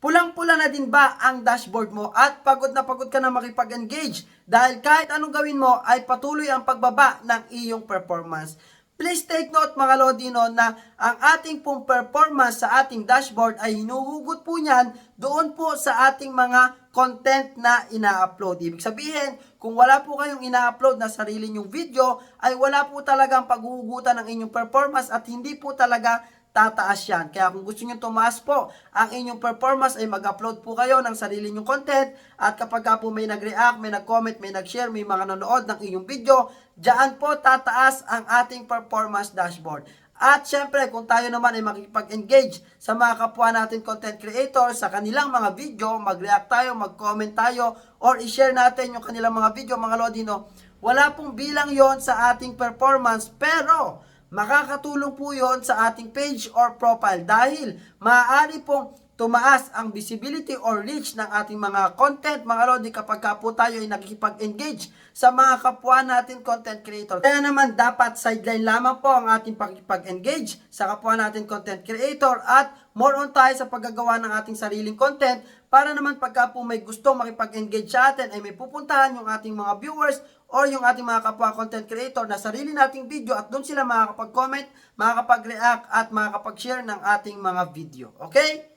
Pulang-pula na din ba ang dashboard mo at pagod na pagod ka na makipag-engage dahil kahit anong gawin mo ay patuloy ang pagbaba ng iyong performance. Please take note mga Lodino na ang ating pong performance sa ating dashboard ay hinuhugot po niyan doon po sa ating mga content na ina-upload. Ibig sabihin, kung wala po kayong ina-upload na sarili nyong video, ay wala po talagang paghuhugutan ng inyong performance at hindi po talaga tataas yan. Kaya kung gusto nyo tumaas po ang inyong performance ay mag-upload po kayo ng sarili nyong content at kapag ka po may nag-react, may nag-comment, may nag-share, may mga nanonood ng inyong video, dyan po tataas ang ating performance dashboard. At syempre, kung tayo naman ay makikipag-engage sa mga kapwa natin content creator sa kanilang mga video, mag-react tayo, mag-comment tayo, or i-share natin yung kanilang mga video, mga Lodino, wala pong bilang yon sa ating performance, pero makakatulong po yon sa ating page or profile dahil maaari pong tumaas ang visibility or reach ng ating mga content, mga lodi, kapag ka po tayo ay nakikipag-engage sa mga kapwa natin content creator. Kaya naman, dapat sideline lamang po ang ating pakikipag-engage sa kapwa natin content creator at more on tayo sa paggagawa ng ating sariling content para naman pagka po may gusto makipag-engage sa atin ay may pupuntahan yung ating mga viewers or yung ating mga kapwa content creator na sarili nating video at doon sila makakapag-comment, makakapag-react at makakapag-share ng ating mga video. Okay?